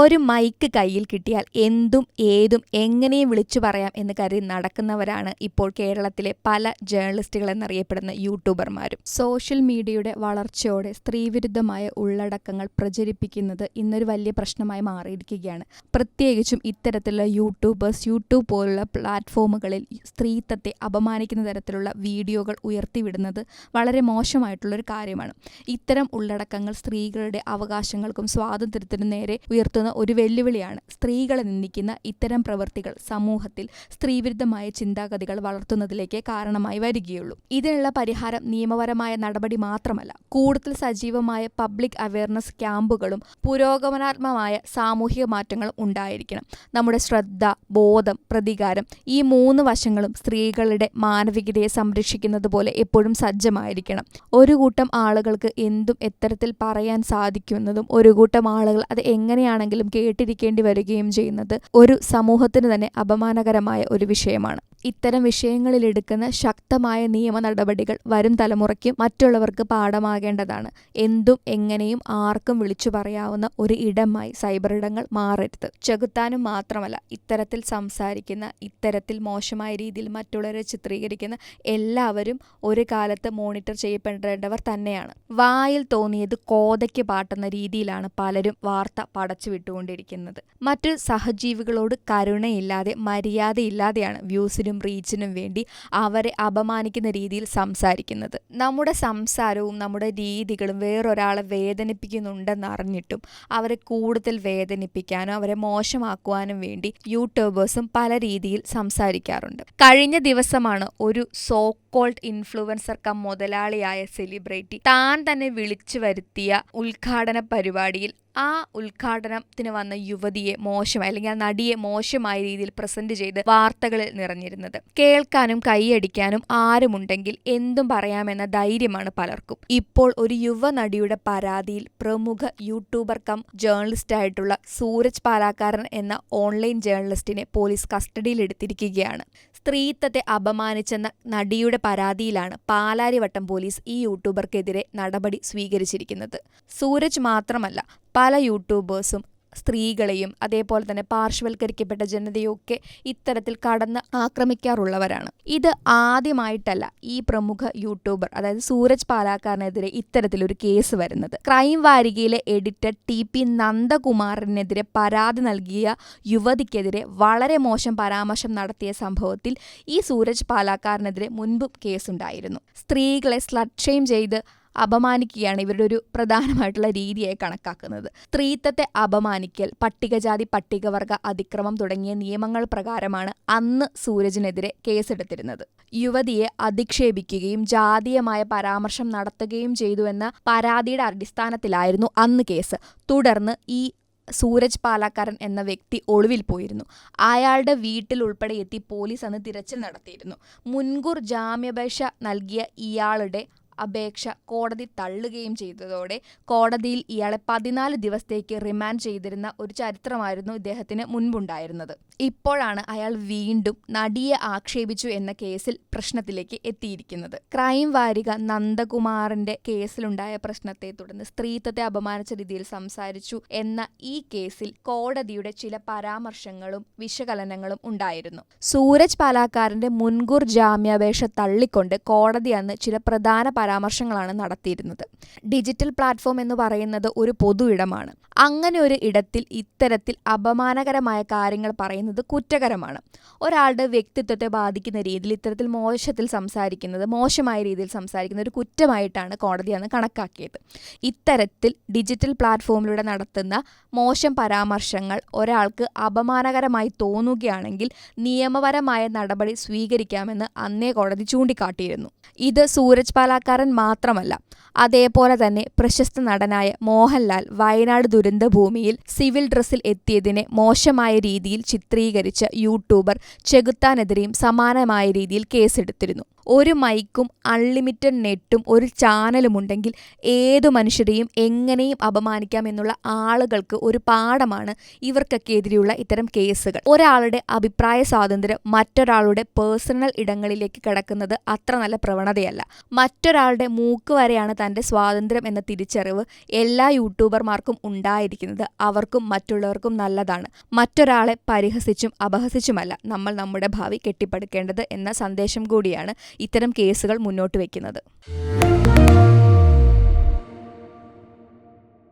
ഒരു മൈക്ക് കയ്യിൽ കിട്ടിയാൽ എന്തും ഏതും എങ്ങനെയും വിളിച്ചു പറയാം എന്ന് കരുതി നടക്കുന്നവരാണ് ഇപ്പോൾ കേരളത്തിലെ പല ജേർണലിസ്റ്റുകൾ എന്നറിയപ്പെടുന്ന യൂട്യൂബർമാരും. സോഷ്യൽ മീഡിയയുടെ വളർച്ചയോടെ സ്ത്രീവിരുദ്ധമായ ഉള്ളടക്കങ്ങൾ പ്രചരിപ്പിക്കുന്നത് ഇന്നൊരു വലിയ പ്രശ്നമായി മാറിയിരിക്കുകയാണ്. പ്രത്യേകിച്ചും ഇത്തരത്തിലുള്ള യൂട്യൂബേഴ്സ് യൂട്യൂബ് പോലുള്ള പ്ലാറ്റ്ഫോമുകളിൽ സ്ത്രീത്വത്തെ അപമാനിക്കുന്ന തരത്തിലുള്ള വീഡിയോകൾ ഉയർത്തിവിടുന്നത് വളരെ മോശമായിട്ടുള്ളൊരു കാര്യമാണ്. ഇത്തരം ഉള്ളടക്കങ്ങൾ സ്ത്രീകളുടെ അവകാശങ്ങൾക്കും സ്വാതന്ത്ര്യത്തിനും നേരെ ഉയർത്തുന്ന ഒരു വെല്ലുവിളിയാണ് സ്ത്രീകളെ നിന്ദിക്കുന്ന ഇത്തരം പ്രവൃത്തികൾ സമൂഹത്തിൽ സ്ത്രീവിരുദ്ധമായ ചിന്താഗതികൾ വളർത്തുന്നതിലേക്ക് കാരണമായി വരികയുള്ളൂ. ഇതിനുള്ള പരിഹാരം നിയമപരമായ നടപടി മാത്രമല്ല കൂടുതൽ സജീവമായ പബ്ലിക് അവയർനെസ് ക്യാമ്പുകളും പുരോഗമനാത്മമായ സാമൂഹിക മാറ്റങ്ങളും ഉണ്ടായിരിക്കണം. നമ്മുടെ ശ്രദ്ധ ബോധം പ്രതികാരം ഈ മൂന്ന് വശങ്ങളും സ്ത്രീകളുടെ മാനവികതയെ സംരക്ഷിക്കുന്നത് പോലെ എപ്പോഴും സജ്ജമായിരിക്കണം. ഒരു കൂട്ടം ആളുകൾക്ക് എന്തും എത്തരത്തിൽ പറയാൻ സാധിക്കുന്നതും ഒരു കൂട്ടം ആളുകൾ അത് എങ്ങനെയാണെങ്കിലും കേട്ടിരിക്കേണ്ടി വരികയും ചെയ്യുന്നത് ഒരു സമൂഹത്തിന് തന്നെ അപമാനകരമായ ഒരു വിഷയമാണ്. ഇത്തരം വിഷയങ്ങളിൽ എടുക്കുന്ന ശക്തമായ നിയമ നടപടികൾ വരും തലമുറയ്ക്കും മറ്റുള്ളവർക്ക് പാഠമാകേണ്ടതാണ്. എന്തും എങ്ങനെയും ആർക്കും വിളിച്ചു പറയാവുന്ന ഒരു ഇടമായി സൈബർ ഇടങ്ങൾ മാറരുത്. ചെകുത്താനും മാത്രമല്ല ഇത്തരത്തിൽ സംസാരിക്കുന്ന ഇത്തരത്തിൽ മോശമായ രീതിയിൽ മറ്റുള്ളവരെ ചിത്രീകരിക്കുന്ന എല്ലാവരും ഒരു കാലത്ത് മോണിറ്റർ ചെയ്യപ്പെടേണ്ടവർ തന്നെയാണ്. വായിൽ തോന്നിയത് കോതയ്ക്ക് പാട്ടുന്ന രീതിയിലാണ് പലരും വാർത്ത പടച്ചു വിട്ടുകൊണ്ടിരിക്കുന്നത്. മറ്റു സഹജീവികളോട് കരുണയില്ലാതെ മര്യാദയില്ലാതെയാണ് വ്യൂസിനും റീച്ചിനും വേണ്ടി അവരെ അപമാനിക്കുന്ന രീതിയിൽ സംസാരിക്കുന്നത്. നമ്മുടെ സംസാരവും നമ്മുടെ രീതികളും വേറൊരാളെ വേദനിപ്പിക്കുന്നുണ്ടെന്ന് അറിഞ്ഞിട്ടും അവരെ കൂടുതൽ വേദനിപ്പിക്കാനും അവരെ മോശമാക്കുവാനും വേണ്ടി യൂട്യൂബേഴ്സും പല രീതിയിൽ സംസാരിക്കാറുണ്ട്. കഴിഞ്ഞ ദിവസമാണ് ഒരു സോ കോൾഡ് ഇൻഫ്ലുവൻസർ കം മുതലാളിയായ സെലിബ്രിറ്റി താൻ തന്നെ വിളിച്ചു വരുത്തിയ ഉദ്ഘാടന പരിപാടിയിൽ ആ ഉദ്ഘാടനത്തിന് വന്ന യുവതിയെ മോശമായി അല്ലെങ്കിൽ ആ നടിയെ മോശമായ രീതിയിൽ പ്രസന്റ് ചെയ്ത് വാർത്തകളിൽ നിറഞ്ഞിരുന്നത്. കേൾക്കാനും കൈയടിക്കാനും ആരുമുണ്ടെങ്കിൽ എന്തും പറയാമെന്ന ധൈര്യമാണ് പലർക്കും. ഇപ്പോൾ ഒരു യുവ നടിയുടെ പരാതിയിൽ പ്രമുഖ യൂട്യൂബർ കം ജേർണലിസ്റ്റ് ആയിട്ടുള്ള സൂരജ് പാലാക്കാരൻ എന്ന ഓൺലൈൻ ജേർണലിസ്റ്റിനെ പോലീസ് കസ്റ്റഡിയിലെടുത്തിരിക്കുകയാണ് സ്ത്രീത്വത്തെ അപമാനിച്ചെന്ന നടിയുടെ പരാതിയിലാണ് പാലാരിവട്ടം പോലീസ് ഈ യൂട്യൂബർക്കെതിരെ നടപടി സ്വീകരിച്ചിരിക്കുന്നത്. സൂരജ് മാത്രമല്ല പല യൂട്യൂബേഴ്സും സ്ത്രീകളെയും അതേപോലെ തന്നെ പാർശ്വവൽക്കരിക്കപ്പെട്ട ജനതയൊക്കെ ഇത്തരത്തിൽ കടന്ന് ആക്രമിക്കാറുള്ളവരാണ്. ഇത് ആദ്യമായിട്ടല്ല ഈ പ്രമുഖ യൂട്യൂബർ അതായത് സൂരജ് പാലാക്കാരനെതിരെ ഇത്തരത്തിലൊരു കേസ് വരുന്നത്. ക്രൈം വാരികയിലെ എഡിറ്റർ ടി പി നന്ദകുമാറിനെതിരെ പരാതി നൽകിയ യുവതിക്കെതിരെ വളരെ മോശം പരാമർശം നടത്തിയ സംഭവത്തിൽ ഈ സൂരജ് പാലാക്കാരനെതിരെ മുൻപും കേസുണ്ടായിരുന്നു. സ്ത്രീകളെ സ്ലട്ട് ഷെയിം ചെയ്ത് അപമാനിക്കുകയാണ് ഇവരുടെ ഒരു പ്രധാനമായിട്ടുള്ള രീതിയായി കണക്കാക്കുന്നത്. സ്ത്രീത്വത്തെ അപമാനിക്കൽ പട്ടികജാതി പട്ടികവർഗ അതിക്രമം തുടങ്ങിയ നിയമങ്ങൾ പ്രകാരമാണ് അന്ന് സൂരജിനെതിരെ കേസെടുത്തിരുന്നത്. യുവതിയെ അധിക്ഷേപിക്കുകയും ജാതീയമായ പരാമർശം നടത്തുകയും ചെയ്തു എന്ന പരാതിയുടെ അടിസ്ഥാനത്തിലായിരുന്നു അന്ന് കേസ്. തുടർന്ന് ഈ സൂരജ് പാലാക്കാരൻ എന്ന വ്യക്തി ഒളിവിൽ പോയിരുന്നു. അയാളുടെ വീട്ടിൽ ഉൾപ്പെടെ എത്തി പോലീസ് അന്ന് തിരച്ചിൽ നടത്തിയിരുന്നു. മുൻകൂർ ജാമ്യാപേക്ഷ നൽകിയ ഇയാളുടെ അപേക്ഷ കോടതി തള്ളുകയും ചെയ്തതോടെ കോടതിയിൽ ഇയാളെ പതിനാല് ദിവസത്തേക്ക് റിമാൻഡ് ചെയ്തിരുന്ന ഒരു ചരിത്രമായിരുന്നു ഇദ്ദേഹത്തിന് മുൻപുണ്ടായിരുന്നത്. ഇപ്പോഴാണ് അയാൾ വീണ്ടും നടിയെ ആക്ഷേപിച്ചു എന്ന കേസിൽ പ്രശ്നത്തിലേക്ക് എത്തിയിരിക്കുന്നത്. ക്രൈം വാരിക നന്ദകുമാറിന്റെ കേസിലുണ്ടായ പ്രശ്നത്തെ തുടർന്ന് സ്ത്രീത്വത്തെ അപമാനിച്ച രീതിയിൽ സംസാരിച്ചു എന്ന ഈ കേസിൽ കോടതിയുടെ ചില പരാമർശങ്ങളും വിശകലനങ്ങളും ഉണ്ടായിരുന്നു. സൂരജ് പാലാക്കാരന്റെ മുൻകൂർ ജാമ്യാപേക്ഷ തള്ളിക്കൊണ്ട് കോടതി അന്ന് ചില പ്രധാന പരാമർശങ്ങളാണ് നടത്തിയിരുന്നത്. ഡിജിറ്റൽ പ്ലാറ്റ്ഫോം എന്ന് പറയുന്നത് ഒരു പൊതു ഇടമാണ്. അങ്ങനെ ഒരു ഇടത്തിൽ ഇത്തരത്തിൽ അപമാനകരമായ കാര്യങ്ങൾ പറയുന്നത് കുറ്റകരമാണ്. ഒരാളുടെ വ്യക്തിത്വത്തെ ബാധിക്കുന്ന രീതിയിൽ ഇത്തരത്തിൽ മോശത്തിൽ സംസാരിക്കുന്നത് മോശമായ രീതിയിൽ സംസാരിക്കുന്ന ഒരു കുറ്റമായിട്ടാണ് കോടതി അന്ന് കണക്കാക്കിയത്. ഇത്തരത്തിൽ ഡിജിറ്റൽ പ്ലാറ്റ്ഫോമിലൂടെ നടത്തുന്ന മോശം പരാമർശങ്ങൾ ഒരാൾക്ക് അപമാനകരമായി തോന്നുകയാണെങ്കിൽ നിയമപരമായ നടപടി സ്വീകരിക്കാമെന്ന് അന്നേ കോടതി ചൂണ്ടിക്കാട്ടിയിരുന്നു. ഇത് സൂരജ് പാലാക്കാരൻ മാത്രമല്ല അതേപോലെ തന്നെ പ്രശസ്ത നടനായ മോഹൻലാൽ വയനാട് ദുരന്തഭൂമിയിൽ സിവിൽ ഡ്രസ്സിൽ എത്തിയതിനെ മോശമായ രീതിയിൽ ചിത്രീകരിച്ച യൂട്യൂബർ ചെകുത്താനെതിരെയും സമാനമായ രീതിയിൽ കേസെടുത്തിരുന്നു. ഒരു മൈക്കും അൺലിമിറ്റഡ് നെറ്റും ഒരു ചാനലും ഉണ്ടെങ്കിൽ ഏതു മനുഷ്യരെയും എങ്ങനെയും അപമാനിക്കാം എന്നുള്ള ആളുകൾക്ക് ഒരു പാഠമാണ് ഇവർക്കൊക്കെ എതിരെയുള്ള ഇത്തരം കേസുകൾ. ഒരാളുടെ അഭിപ്രായ സ്വാതന്ത്ര്യം മറ്റൊരാളുടെ പേഴ്സണൽ ഇടങ്ങളിലേക്ക് കിടക്കുന്നത് അത്ര നല്ല പ്രവണതയല്ല. മറ്റൊരാളുടെ മൂക്ക് വരെയാണ് തന്റെ സ്വാതന്ത്ര്യം എന്ന തിരിച്ചറിവ് എല്ലാ യൂട്യൂബർമാർക്കും ഉണ്ടായിരിക്കുന്നത് അവർക്കും മറ്റുള്ളവർക്കും നല്ലതാണ്. മറ്റൊരാളെ പരിഹസിച്ചും അപഹസിച്ചുമല്ല നമ്മൾ നമ്മുടെ ഭാവി കെട്ടിപ്പടുക്കേണ്ടത് എന്ന സന്ദേശം കൂടിയാണ് ഇത്തരം കേസുകൾ മുന്നോട്ട് വയ്ക്കുന്നത്